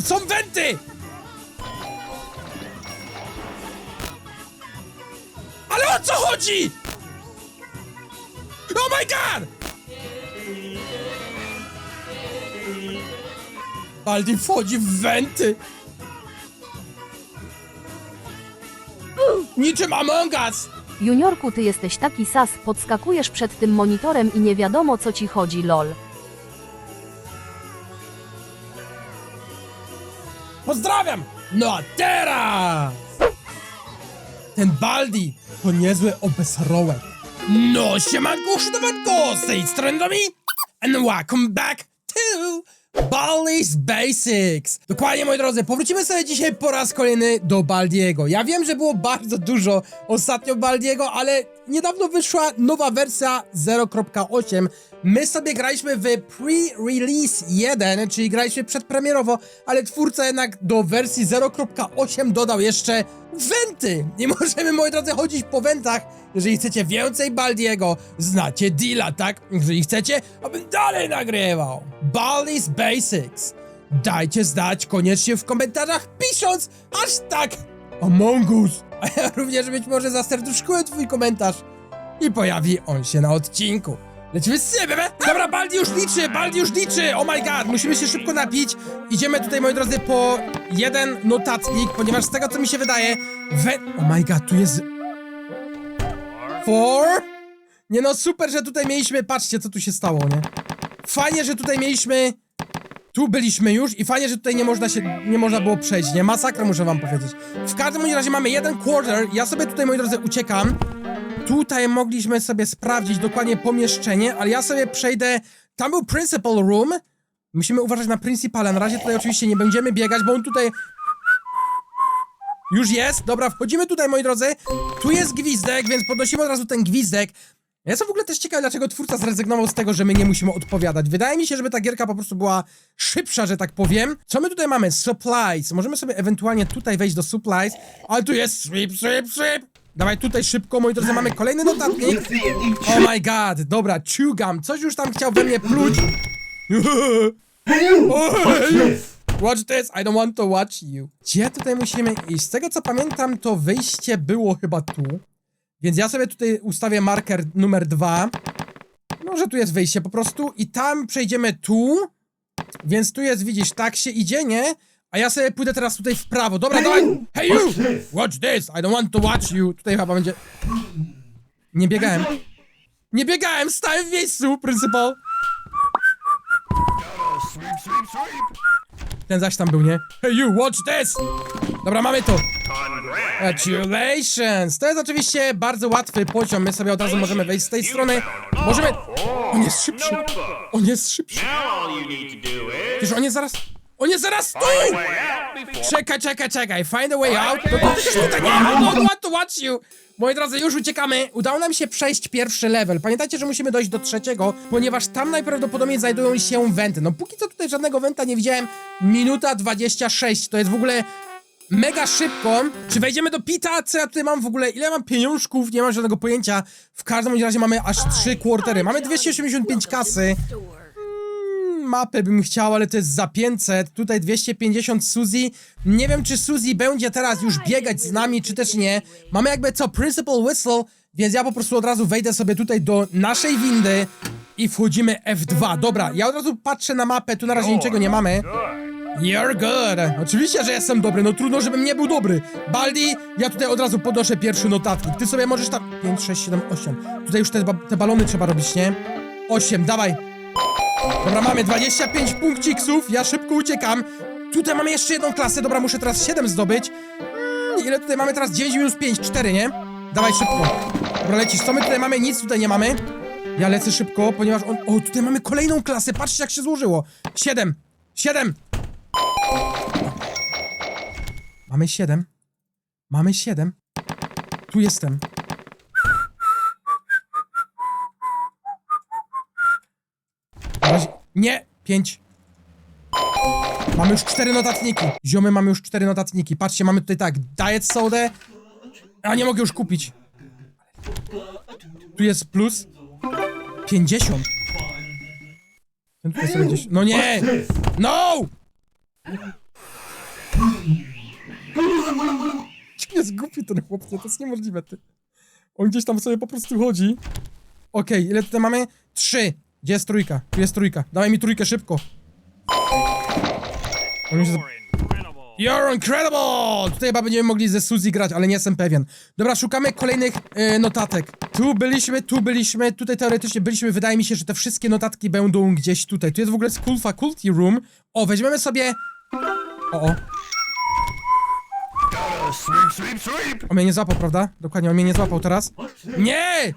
Są wenty! Ale o co chodzi? Oh my god! Baldi wchodzi w wenty. Niczym Among Us! Juniorku, ty jesteś taki sas, podskakujesz przed tym monitorem i nie wiadomo co ci chodzi, lol. No a teraz! Ten Baldi to niezły obesrołek. No siemanko, sznowanko, z tej strony Domi and welcome back to Baldi's Basics. Dokładnie, moi drodzy, powrócimy sobie dzisiaj po raz kolejny do Baldiego. Ja wiem, że było bardzo dużo ostatnio Baldiego, ale niedawno wyszła nowa wersja 0.8. My sobie graliśmy w pre-release 1, czyli graliśmy przedpremierowo, ale twórca jednak do wersji 0.8 dodał jeszcze wenty. Nie możemy, moi drodzy, chodzić po wentach. Jeżeli chcecie więcej Baldiego, znacie deala, tak? Jeżeli chcecie, abym dalej nagrywał. Baldi's Basics. Dajcie znać koniecznie w komentarzach, pisząc hashtag Among Us. A ja również być może zaserduszkuję twój komentarz i pojawi on się na odcinku. Lecimy z siebie, Dobra, Baldi już liczy, Baldi już liczy! Oh my god, musimy się szybko napić. Idziemy tutaj, moi drodzy, po jeden notatnik, ponieważ z tego, co mi się wydaje, we... Oh my god, tu jest... Four? Nie no, super, że tutaj mieliśmy... Patrzcie, co tu się stało, nie? Fajnie, że tutaj mieliśmy... Tu byliśmy już i fajnie, że tutaj nie można się, nie można było przejść, nie? Masakra, muszę wam powiedzieć. W każdym razie mamy jeden quarter, ja sobie tutaj, moi drodzy, uciekam. Tutaj mogliśmy sobie sprawdzić dokładnie pomieszczenie, ale ja sobie przejdę... Tam był principal room. Musimy uważać na principala. Na razie tutaj oczywiście nie będziemy biegać, bo on tutaj... Już jest. Dobra, wchodzimy tutaj, moi drodzy. Tu jest gwizdek, więc podnosimy od razu ten gwizdek. Ja jestem w ogóle też ciekawy, dlaczego twórca zrezygnował z tego, że my nie musimy odpowiadać. Wydaje mi się, żeby ta gierka po prostu była szybsza, że tak powiem. Co my tutaj mamy? Supplies. Możemy sobie ewentualnie tutaj wejść do supplies, ale tu jest sweep, sweep, sweep. Dawaj tutaj szybko, moi drodzy, mamy kolejny notatnik. Oh my god, dobra, chewgum. Coś już tam chciał we mnie pluć. Watch this, I don't want to watch you. Gdzie tutaj musimy iść? Z tego co pamiętam, to wyjście było chyba tu. Więc ja sobie tutaj ustawię marker numer dwa. No, że tu jest wyjście po prostu. I tam przejdziemy tu. Więc tu jest, widzisz, tak się idzie, nie? A ja sobie pójdę teraz tutaj w prawo. Dobra, dawaj! Hey you! Watch this! I don't want to watch you. Tutaj chyba będzie... Nie biegałem. Nie biegałem, stałem w miejscu, principal. Ten zaś tam był, nie? Hey you, watch this! Dobra, mamy to. Congratulations! To jest oczywiście bardzo łatwy poziom. My sobie od razu możemy wejść z tej strony. Możemy... On jest szybszy. On jest szybszy. Przecież on jest zaraz... On jest zaraz tu! Czekaj, czekaj, czekaj. Find a way out. No to przecież tutaj nie ma. No, want to watch you. Moi drodzy, już uciekamy. Udało nam się przejść pierwszy level. Pamiętajcie, że musimy dojść do trzeciego, ponieważ tam najprawdopodobniej znajdują się wenty. No póki co tutaj żadnego wenta nie widziałem. Minuta 26. To jest w ogóle mega szybko. Czy wejdziemy do pita? Co ja tutaj mam w ogóle? Ile mam pieniążków? Nie mam żadnego pojęcia. W każdym razie mamy aż trzy quartery. Mamy 285 kasy. Mapę bym chciał, ale to jest za 500. Tutaj 250 Suzy. Nie wiem, czy Suzy będzie teraz już biegać z nami, czy też nie. Mamy jakby co, Principal Whistle, więc ja po prostu od razu wejdę sobie tutaj do naszej windy i wchodzimy F2. Dobra, ja od razu patrzę na mapę, tu na razie niczego nie mamy. You're good. Oczywiście, że jestem dobry, no trudno, żebym nie był dobry. Baldi, ja tutaj od razu podnoszę pierwszy notatnik. Ty sobie możesz tam... 5, 6, 7, 8. Tutaj już te, ba- te balony trzeba robić, nie? 8, dawaj. Dobra, mamy 25 punkciksów, ja szybko uciekam. Tutaj mamy jeszcze jedną klasę, dobra, muszę teraz 7 zdobyć. Mm, ile tutaj mamy teraz? 9 minus 5, 4, nie? Dawaj szybko. Dobra, lecisz. Co my tutaj mamy? Nic tutaj nie mamy. Ja lecę szybko, ponieważ on... O, tutaj mamy kolejną klasę, patrzcie jak się złożyło. 7, 7. Mamy 7. Mamy 7. Tu jestem. Nie! Pięć. Mamy już cztery notatniki. Ziomy, mamy już cztery notatniki. Patrzcie, mamy tutaj tak, diet soda. A nie mogę już kupić. Tu jest plus. 50. Ten tutaj No nie! No! Jest głupi ten chłopcie, to jest niemożliwe, ty. On gdzieś tam sobie po prostu chodzi. Okej, ile tutaj mamy? Trzy. Gdzie jest trójka? Tu jest trójka. Dawaj mi trójkę szybko. On już... Incredible. You're incredible! Tutaj chyba będziemy mogli ze Suzy grać, ale nie jestem pewien. Dobra, szukamy kolejnych e, notatek. Tu byliśmy, tu byliśmy, tutaj teoretycznie byliśmy. Wydaje mi się, że te wszystkie notatki będą gdzieś tutaj. Tu jest w ogóle School Faculty Room. O, weźmiemy sobie... O, o. Sweep, sweep, sweep. On mnie nie złapał, prawda? Dokładnie, on mnie nie złapał teraz. Nie!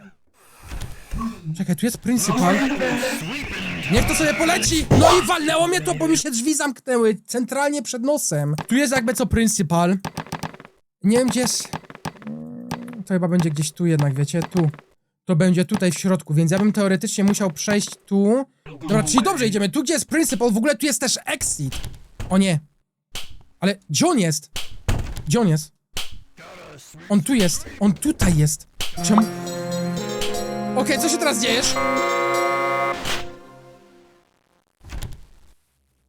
Czekaj, tu jest Principal. Niech to sobie poleci! No i walnęło mnie to, bo mi się drzwi zamknęły centralnie przed nosem. Tu jest jakby co Principal. Nie wiem, gdzie jest... To chyba będzie gdzieś tu jednak, wiecie? Tu. To będzie tutaj w środku, więc ja bym teoretycznie musiał przejść tu. Dobra, czyli dobrze idziemy. Tu, gdzie jest Principal, w ogóle tu jest też Exit. O nie. Ale gdzie on jest? Gdzie on jest? On tu jest. On tutaj jest. Czemu? Okej, co się teraz dziejesz?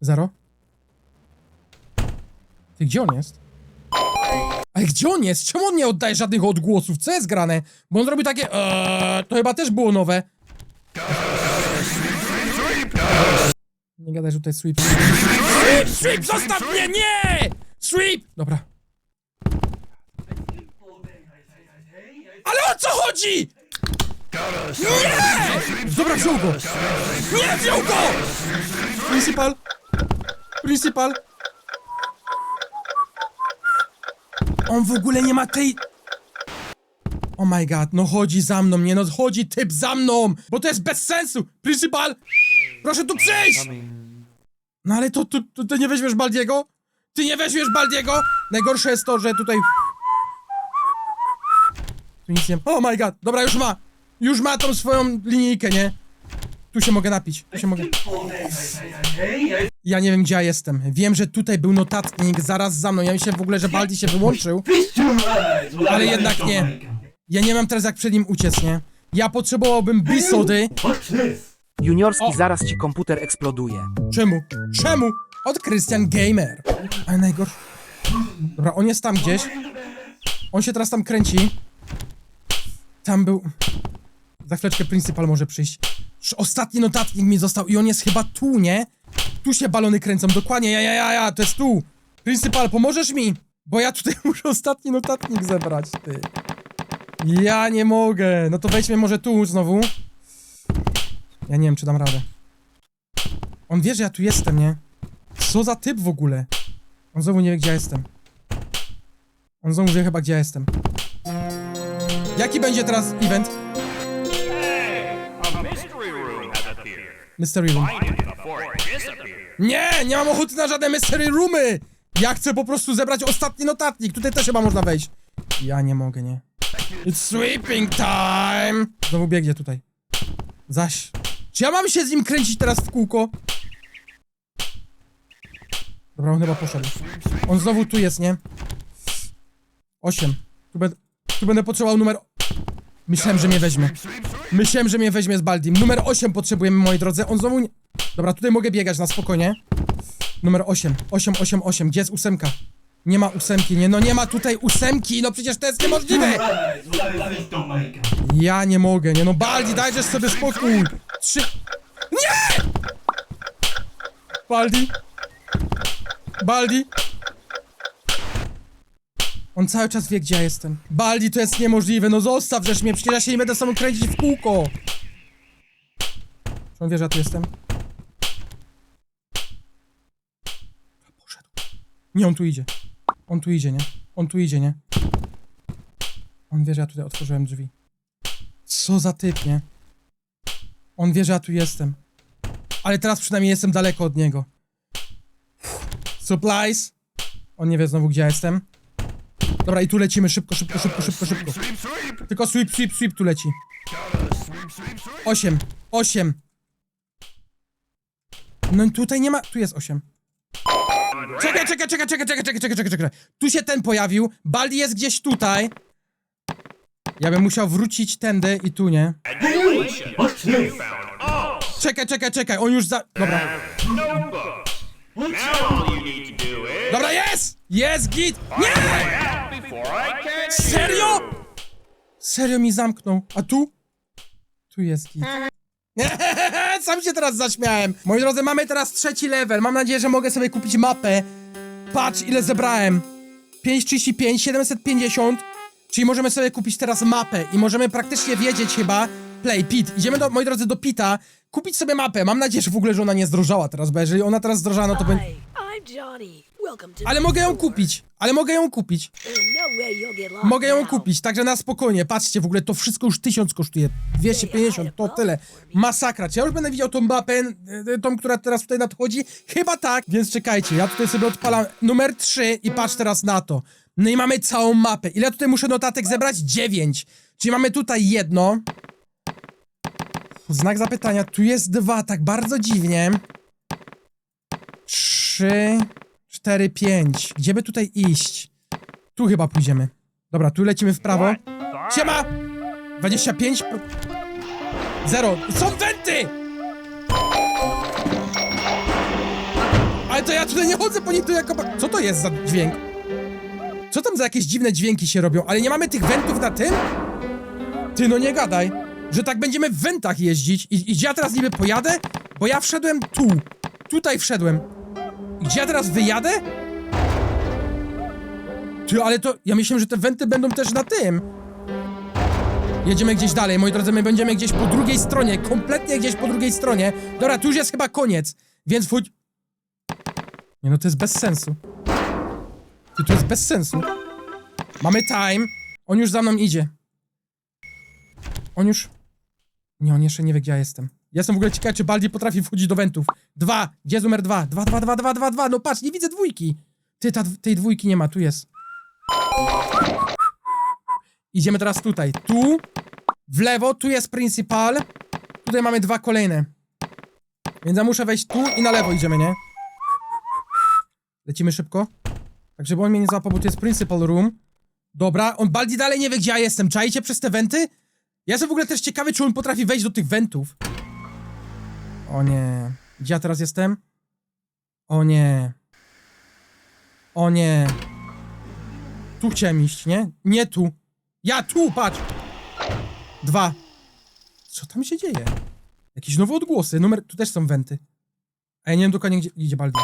Zero? Ty, gdzie on jest? Ale gdzie on jest? Czemu on nie oddaje żadnych odgłosów? Co jest grane? Bo on robi takie eee, to chyba też było nowe. Nie gadaj, że tutaj sweep. Sweep, sweep, zostaw mnie, nie! Sweep! Dobra. Ale o co chodzi? Nie! Dobra, wziął go! Nie, wziął go! Principal! Principal! On w ogóle nie ma tej... Oh my god, no chodzi za mną, nie no, chodzi typ za mną! Bo to jest bez sensu! Principal! Proszę tu przyjść! No ale to, to, to ty nie weźmiesz Baldiego? Ty nie weźmiesz Baldiego? Najgorsze jest to, że tutaj... Tu nic nie... Oh my god, dobra, już ma! Już ma tą swoją linijkę, nie? Tu się mogę napić, tu się mogę... Ja nie wiem, gdzie ja jestem. Wiem, że tutaj był notatnik zaraz za mną. Ja myślałem w ogóle, że Baldi się wyłączył. Ale jednak nie. Ja nie mam teraz jak przed nim uciec, nie? Ja potrzebowałbym bisody. Juniorski, O. zaraz ci komputer eksploduje. Czemu? Czemu? Od Christian Gamer. Ale najgorsze... Dobra, on jest tam gdzieś. On się teraz tam kręci. Tam był... Za chwileczkę Principal może przyjść. Sz- Ostatni notatnik mi został i on jest chyba tu, nie? Tu się balony kręcą, dokładnie, ja, ja, ja, ja, to jest tu. Principal, pomożesz mi? Bo ja tutaj muszę ostatni notatnik zebrać, ty. Ja nie mogę. No to wejdźmy może tu znowu. Ja nie wiem, czy dam radę. On wie, że ja tu jestem, nie? Co za typ w ogóle? On znowu nie wie, gdzie ja jestem. On znowu wie chyba, gdzie ja jestem. Jaki będzie teraz event? Mystery Room. Nie, nie mam ochoty na żadne mystery roomy! Ja chcę po prostu zebrać ostatni notatnik. Tutaj też chyba można wejść. Ja nie mogę, nie. It's sweeping time! Znowu biegnie tutaj. Zaś. Czy ja mam się z nim kręcić teraz w kółko? Dobra, on chyba poszedł. On znowu tu jest, nie? Osiem. Tu, będę, tu będę potrzebował numer... Myślałem, że mnie weźmie. Myślałem, że mnie weźmie z Baldim. Numer 8 potrzebujemy, moi drodzy. On znowu nie... Dobra, tutaj mogę biegać na spokojnie. Numer 8. 8, 8, 8. Gdzie jest ósemka? Nie ma ósemki, nie, no nie ma tutaj ósemki, no przecież to jest niemożliwe! Ja nie mogę, nie no Baldi, dajesz sobie spokój! Trzy... Nie! Baldi? Baldi? On cały czas wie, gdzie ja jestem. Baldi, to jest niemożliwe, no zostaw, żeś mnie, przecież ja się nie będę samą kręcić w kółko! Czy on wie, że ja tu jestem? Poszedł. Nie, on tu idzie. On tu idzie, nie? On tu idzie, nie? On wie, że ja tutaj otworzyłem drzwi. Co za typ, nie? On wie, że ja tu jestem. Ale teraz przynajmniej jestem daleko od niego. Supplies. On nie wie znowu, gdzie ja jestem. Dobra, i tu lecimy szybko, szybko, szybko, szybko, szybko. Tylko sweep, sweep, sweep tu leci. Osiem. Osiem. No tutaj nie ma... Tu jest osiem. Czekaj, czekaj, czekaj, czekaj, czekaj, czekaj, czekaj, czekaj, czekaj. Tu się ten pojawił. Baldi jest gdzieś tutaj. Ja bym musiał wrócić tędy i tu, nie? Czekaj, czekaj, czekaj, on już za... Dobra. Dobra, jest! Jest, git! Nie! Serio? Serio mi zamknął. A tu? Tu jest git. Sam się teraz zaśmiałem. Moi drodzy, mamy teraz trzeci level. Mam nadzieję, że mogę sobie kupić mapę. Patrz, ile zebrałem. 535, 750. Czyli możemy sobie kupić teraz mapę i możemy praktycznie wiedzieć chyba. Play, Pit. Idziemy, do, moi drodzy, do Pita. Kupić sobie mapę. Mam nadzieję, że w ogóle, że ona nie zdrożała teraz, bo jeżeli ona teraz zdrożała, no to będzie... Hi, I'm Johnny. Ale mogę ją kupić. Ale mogę ją kupić. There's no Mogę ją kupić, także na spokojnie. Patrzcie, w ogóle to wszystko już 1000 kosztuje. 250, to tyle. Masakra. Czy ja już będę widział tą mapę, e, tą, która teraz tutaj nadchodzi? Chyba tak, więc czekajcie. Ja tutaj sobie odpalam numer 3 i patrz teraz na to. No i mamy całą mapę. Ile tutaj muszę notatek zebrać? 9. Czyli mamy tutaj jedno. Znak zapytania. Tu jest dwa, tak bardzo dziwnie. Trzy, cztery, pięć. Gdzie by tutaj iść? Tu chyba pójdziemy. Dobra, tu lecimy w prawo. Siema! 25... pro- Zero. Są wenty! Ale to ja tutaj nie chodzę po nich tu jako... Co to jest za dźwięk? Co tam za jakieś dziwne dźwięki się robią? Ale nie mamy tych wentów na tym? Ty no nie gadaj, że tak będziemy w wentach jeździć i, i ja teraz niby pojadę? Bo ja wszedłem tu. Tutaj wszedłem. Gdzie ja teraz wyjadę? Ty, ale to... Ja myślałem, że te wenty będą też na tym. Jedziemy gdzieś dalej, moi drodzy, my będziemy gdzieś po drugiej stronie, kompletnie gdzieś po drugiej stronie. Dobra, tu już jest chyba koniec, więc wchodź... Nie no, to jest bez sensu. Ty, to jest bez sensu. Mamy time. On już za mną idzie. On już... Nie, on jeszcze nie wie, gdzie ja jestem. Ja jestem w ogóle ciekawy, czy Baldi potrafi wchodzić do wentów. Dwa. Gdzie jest numer dwa? Dwa, dwa, dwa, dwa, dwa, dwa. No patrz, nie widzę dwójki. Ty, ta, tej dwójki nie ma, tu jest. Idziemy teraz tutaj. Tu, w lewo, tu jest Principal. Tutaj mamy dwa kolejne. Więc ja muszę wejść tu i na lewo idziemy, nie? Lecimy szybko. Tak, żeby on mnie nie złapał, bo to jest Principal Room. Dobra, on Baldi dalej nie wie, gdzie ja jestem. Czajcie przez te wenty? Ja jestem w ogóle też ciekawy, czy on potrafi wejść do tych wentów. O nie. Gdzie ja teraz jestem? O nie. O nie. Tu chciałem iść, nie? Nie tu. Ja tu, patrz! Dwa. Co tam się dzieje? Jakieś nowe odgłosy. Numer... Tu też są wenty. A ja nie wiem dokładnie, gdzie... Idzie Baldi.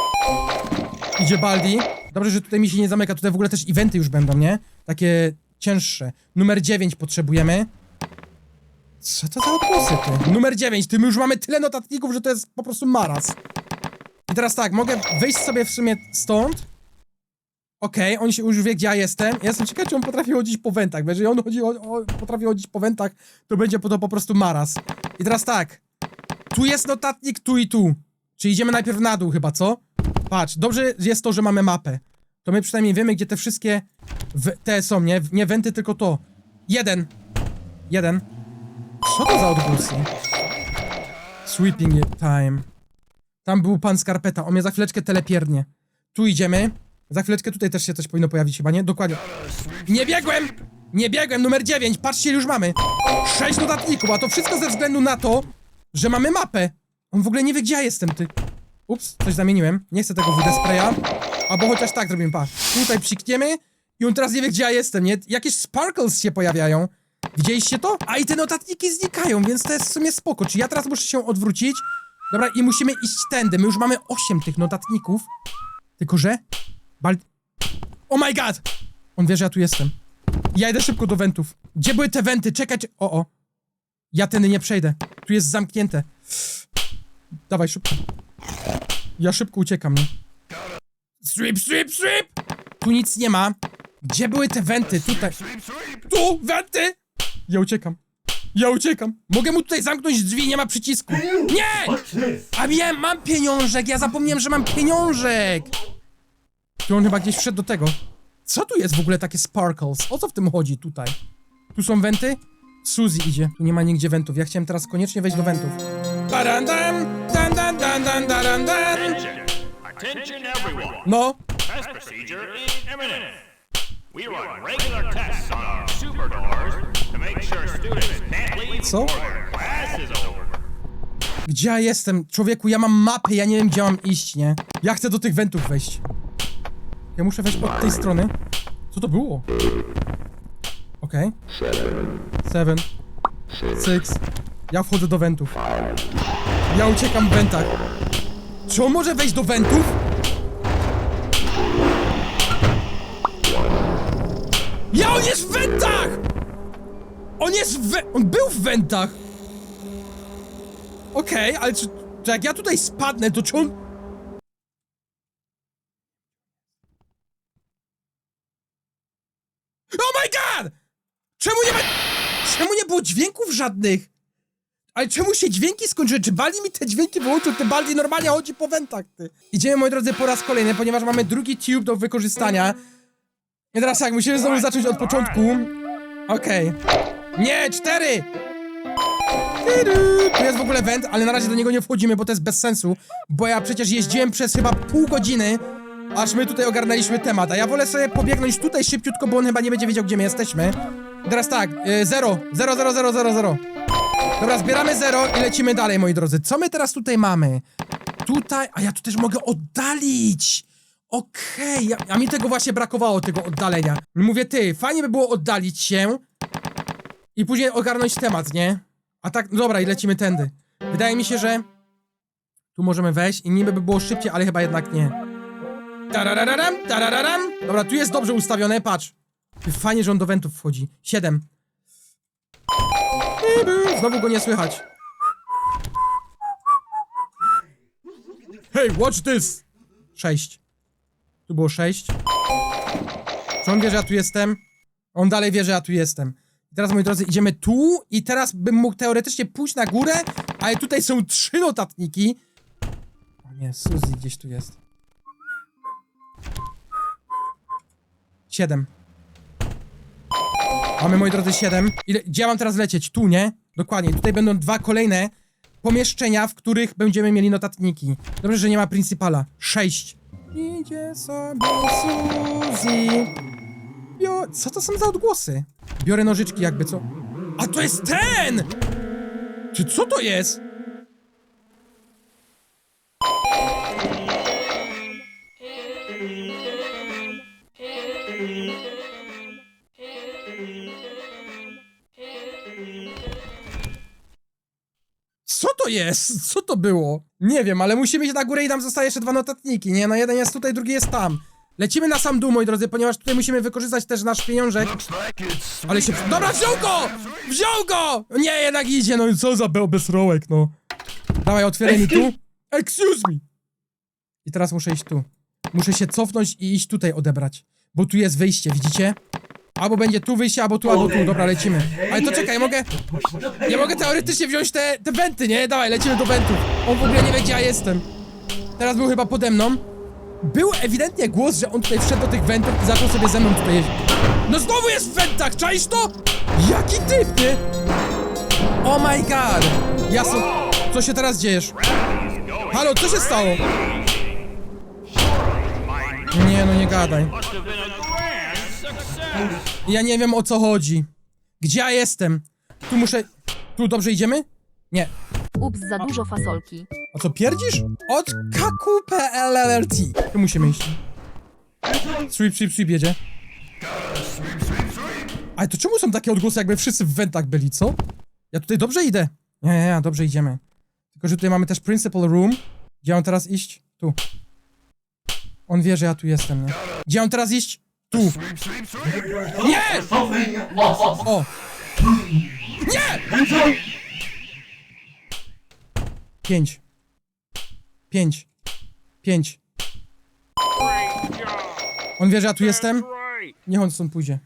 Idzie Baldi. Dobrze, że tutaj mi się nie zamyka. Tutaj w ogóle też eventy już będą, nie? Takie cięższe. Numer 9 potrzebujemy. Co to za odgłosy, ty? Numer 9. Ty, my już mamy tyle notatników, że to jest po prostu maraz. I teraz tak, mogę wyjść sobie w sumie stąd. Okej, on się już wie, gdzie ja jestem. Ja jestem ciekaw, czy on potrafi chodzić po wentach, bo jeżeli on chodzi o, o, potrafi chodzić po wentach, to będzie to po prostu maraz. I teraz tak. Tu jest notatnik, tu i tu. Czyli idziemy najpierw na dół chyba, co? Patrz, dobrze jest to, że mamy mapę. To my przynajmniej wiemy, gdzie te wszystkie te są, nie? Nie wenty, tylko to. Jeden. Jeden. Co to za odgłosy? Sweeping time. Tam był pan Skarpeta, on mnie za chwileczkę telepiernie. Tu idziemy. Za chwileczkę tutaj też się coś powinno pojawić chyba, nie? Dokładnie. Nie biegłem! Nie biegłem, numer 9, patrzcie, już mamy. Sześć dodatników, a to wszystko ze względu na to, że mamy mapę. On w ogóle nie wie, gdzie ja jestem, ty. Ups, coś zamieniłem. Nie chcę tego WD spraya. Albo chociaż tak zrobimy, pa. Tutaj psikniemy i on teraz nie wie, gdzie ja jestem, nie? Jakieś sparkles się pojawiają. Widzieliście to? A i te notatniki znikają, więc to jest w sumie spoko. Czy ja teraz muszę się odwrócić? Dobra, i musimy iść tędy. My już mamy 8 tych notatników. Tylko, że... Bal... Oh my god! On wie, że ja tu jestem. Ja idę szybko do wentów. Gdzie były te wenty? Czekać... O, o. Ja tędy nie przejdę. Tu jest zamknięte. Dawaj, szybko. Ja szybko uciekam, nie? Sweep, sweep, sweep! Tu nic nie ma. Gdzie były te wenty? Tutaj. Tu! Wenty! Ja uciekam. Ja uciekam. Mogę mu tutaj zamknąć drzwi, nie ma przycisku. Nie! A wiem, mam pieniążek, ja zapomniałem, że mam pieniążek. Tu on chyba gdzieś wszedł do tego. Co tu jest w ogóle takie sparkles? O co w tym chodzi tutaj? Tu są wenty? Suzy idzie. Tu nie ma nigdzie wentów. Ja chciałem teraz koniecznie wejść do wentów. Barandam, dan, dan, dan, dan, dan, dan. Everyone! No, Co? Gdzie ja jestem? Człowieku, ja mam mapę, ja nie wiem, gdzie mam iść, nie? Ja chcę do tych wentów wejść. Ja muszę wejść od tej strony. Co to było? Okej. Seven. Six. Ja wchodzę do wentów. Ja uciekam w wentach. Czy on może wejść do wentów? Ja, on jest w wentach! On jest w. On był w wentach! Okej, ale czy, czy jak ja tutaj spadnę, to czy on... Oh my god! Czemu nie ma... Czemu nie było dźwięków żadnych? Ale czemu się dźwięki skończyły? Czy Baldi mi te dźwięki wyłączył? Ty Baldi normalnie chodzi po wentach, ty. Idziemy, moi drodzy, po raz kolejny, ponieważ mamy drugi tube do wykorzystania. I teraz tak, musimy znowu zacząć od początku. Okej. Nie, cztery! Tu jest w ogóle went, ale na razie do niego nie wchodzimy, bo to jest bez sensu. Bo ja przecież jeździłem przez chyba pół godziny, aż my tutaj ogarnęliśmy temat. A ja wolę sobie pobiegnąć tutaj szybciutko, bo on chyba nie będzie wiedział, gdzie my jesteśmy. Teraz tak, y, zero. Zero, zero, zero, zero, zero. Dobra, zbieramy zero i lecimy dalej, moi drodzy. Co my teraz tutaj mamy? Tutaj, a ja tu też mogę oddalić. Okej, ja- a mi tego właśnie brakowało, tego oddalenia. Mówię, ty, fajnie by było oddalić się i później ogarnąć temat, nie? A tak, no dobra, i lecimy tędy. Wydaje mi się, że tu możemy wejść i niby by było szybciej, ale chyba jednak nie. Tarararam, tarararam. Dobra, tu jest dobrze ustawione, patrz. Fajnie, że on do wentów wchodzi. Siedem. Znowu go nie słychać. Hey, watch this! Sześć. Tu było sześć. Czy on wie, że ja tu jestem? On dalej wie, że ja tu jestem. Teraz, moi drodzy, idziemy tu i teraz bym mógł teoretycznie pójść na górę, ale tutaj są trzy notatniki. O nie, Suzy gdzieś tu jest. Siedem. Mamy, moi drodzy, 7. Ile, gdzie ja mam teraz lecieć? Tu, nie? Dokładnie. Tutaj będą dwa kolejne pomieszczenia, w których będziemy mieli notatniki. Dobrze, że nie ma principala. 6. Idzie sobie Suzy. Co to są za odgłosy? Biorę nożyczki jakby, co? A to jest ten! Czy co to jest? Co to jest? Co to było? Nie wiem, ale musimy iść na górę i tam zostaje jeszcze dwa notatniki, nie? No jeden jest tutaj, drugi jest tam. Lecimy na sam dół, moi drodzy, ponieważ tutaj musimy wykorzystać też nasz pieniążek. Ale się... Dobra, wziął go! Wziął go! Nie, jednak idzie, no co za be- bezrołek, no. Dawaj, otwieraj mi tu. Excuse me! I teraz muszę iść tu. Muszę się cofnąć i iść tutaj odebrać. Bo tu jest wyjście, widzicie? Albo będzie tu wyjście, albo tu, albo tu. Dobra, lecimy. Ale to czekaj, mogę... Ja mogę teoretycznie wziąć te, te wenty, nie? Dawaj, lecimy do wentów. On w ogóle nie wie, gdzie ja jestem. Teraz był chyba pode mną. Był ewidentnie głos, że on tutaj wszedł do tych wentów i zaczął sobie ze mną tutaj jeździć. No znowu jest w wentach, czaisz to? Jaki typ, ty? Oh my god. Jasno. Co się teraz dziejesz? Halo, co się stało? Nie, no nie gadaj. Ja nie wiem o co chodzi. Gdzie ja jestem? Tu muszę... Tu dobrze idziemy? Nie. Ups, za dużo fasolki. A co, pierdzisz? Od KQPLLRT. Tu musimy iść. Sweep, sweep, sweep jedzie. Ale to czemu są takie odgłosy, jakby wszyscy w wentach byli, co? Ja tutaj dobrze idę. Nie, nie, nie, dobrze idziemy. Tylko, że tutaj mamy też Principal Room. Gdzie mam teraz iść? Tu. On wie, że ja tu jestem, nie? Gdzie mam teraz iść? Tu. Nie! O! Nie! Pięć. Pięć. Pięć. On wie, że ja tu jestem? Niech on stąd pójdzie.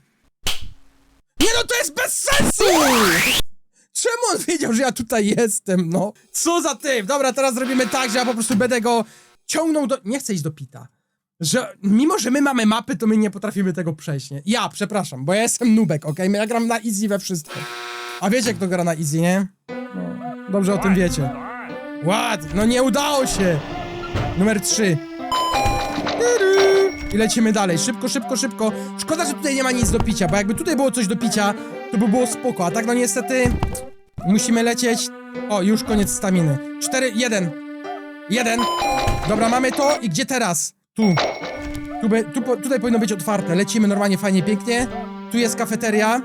Nie no, to jest bez sensu! Czemu on wiedział, że ja tutaj jestem, no? Co za typ? Dobra, teraz zrobimy tak, że ja po prostu będę go ciągnął do... Nie chcę iść do Pita. Że mimo, że my mamy mapy, to my nie potrafimy tego przejść, nie? Ja, przepraszam, bo ja jestem nubek, okej? Ja gram na easy we wszystko. A wiecie, kto gra na easy, nie? Dobrze o tym wiecie. Ład! No nie udało się! Numer 3. I lecimy dalej. Szybko, szybko, szybko. Szkoda, że tutaj nie ma nic do picia, bo jakby tutaj było coś do picia, to by było spoko. A tak no niestety musimy lecieć. O, już koniec staminy. 4, 1. 1. Dobra, mamy to i gdzie teraz? Tu. Tu, tu, tutaj powinno być otwarte. Lecimy normalnie, fajnie, pięknie. Tu jest kafeteria.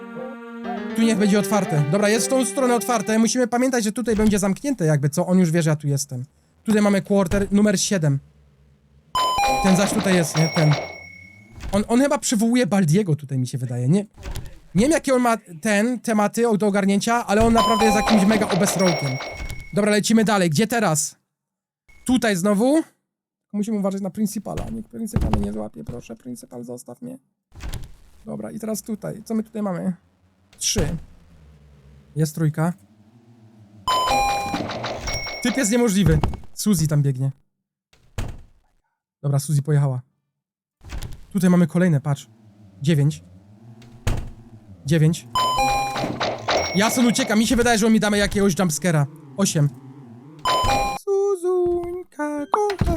Tu niech będzie otwarte. Dobra, jest w tą stronę otwarte. Musimy pamiętać, że tutaj będzie zamknięte jakby, co? On już wie, że ja tu jestem. Tutaj mamy quarter numer 7. Ten zaś tutaj jest, nie? Ten. On, on chyba przywołuje Baldiego tutaj, mi się wydaje. Nie, nie wiem, jakie on ma ten, tematy do ogarnięcia, ale on naprawdę jest jakimś mega obesrołkiem. Dobra, lecimy dalej. Gdzie teraz? Tutaj znowu. Musimy uważać na Principala. Niech Principal mnie nie złapie, proszę. Principal, zostaw mnie. Dobra, i teraz tutaj. Co my tutaj mamy? Trzy. Jest trójka. Typ jest niemożliwy. Suzy tam biegnie. Dobra, Suzy pojechała. Tutaj mamy kolejne, patrz. Dziewięć. Dziewięć. Jason ucieka. Mi się wydaje, że mi damy jakiegoś jumpscare'a. Osiem. Suzuńka kocha.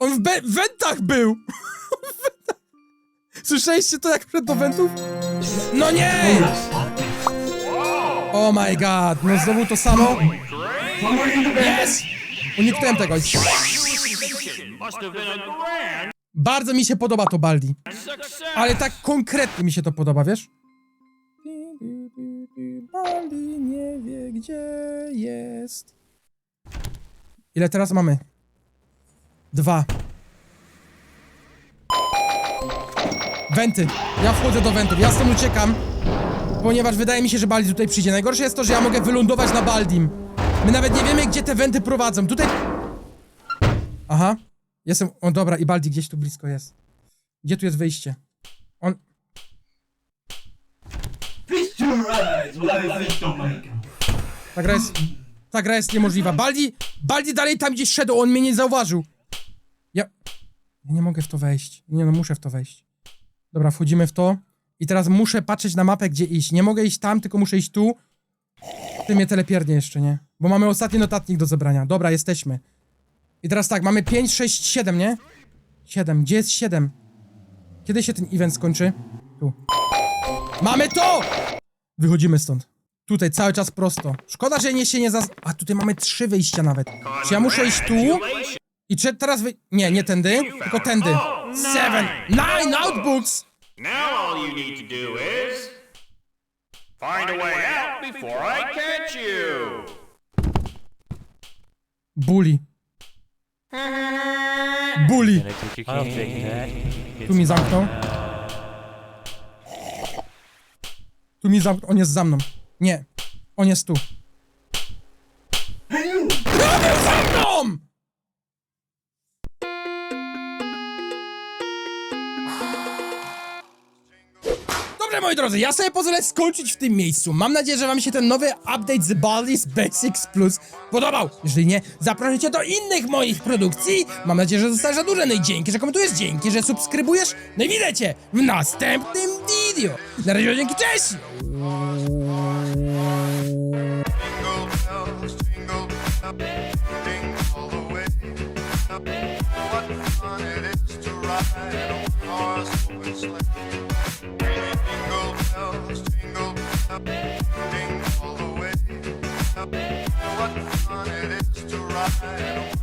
On w be- wentach był! Słyszeliście to jak przed do wentów? No nie! Oh my god, no znowu to samo? Yes! Uniknąłem tego. Bardzo mi się podoba to Baldi. Ale tak konkretnie mi się to podoba, wiesz? Baldi nie wie, gdzie jest. Ile teraz mamy? Dwa. Wenty. Ja wchodzę do wentów. Ja stąd uciekam. Ponieważ wydaje mi się, że Baldi tutaj przyjdzie. Najgorsze jest to, że ja mogę wylądować na Baldim. My nawet nie wiemy, gdzie te wenty prowadzą. Tutaj... Aha. Jestem... O, dobra. I Baldi gdzieś tu blisko jest. Gdzie tu jest wyjście? On... Ta gra jest... Ta gra jest niemożliwa. Baldi... Baldi dalej tam gdzieś szedł, on mnie nie zauważył. Ja... Ja nie mogę w to wejść. Nie no, muszę w to wejść. Dobra, wchodzimy w to. I teraz muszę patrzeć na mapę, gdzie iść. Nie mogę iść tam, tylko muszę iść tu. Ty mnie telepiernie jeszcze, nie? Bo mamy ostatni notatnik do zebrania. Dobra, jesteśmy. I teraz tak, mamy 5, 6, 7, nie? 7. Gdzie jest 7? Kiedy się ten event skończy? Tu. Mamy to! Wychodzimy stąd. Tutaj cały czas prosto. Szkoda, że nie się nie zaz... A tutaj mamy trzy wyjścia nawet. Czy ja muszę iść tu? I czy teraz wy... Nie, nie tędy, tylko tędy. Seven, nine notebooks! Now all you need to do is find a way out before I catch you. Bully. Bully. Tu mi zamknął. Tu mi zamknął. On jest za mną. Nie. On jest tu. Dobrze, moi drodzy, ja sobie pozwolę skończyć w tym miejscu. Mam nadzieję, że wam się ten nowy update z Baldi's Basics Plus podobał. Jeżeli nie, zapraszam cię do innych moich produkcji. Mam nadzieję, że zostaniesz zadłużony. Dzięki, że komentujesz, dzięki, że subskrybujesz. No i widzę cię w następnym video. Na razie, dzięki, cześć! What fun it is to ride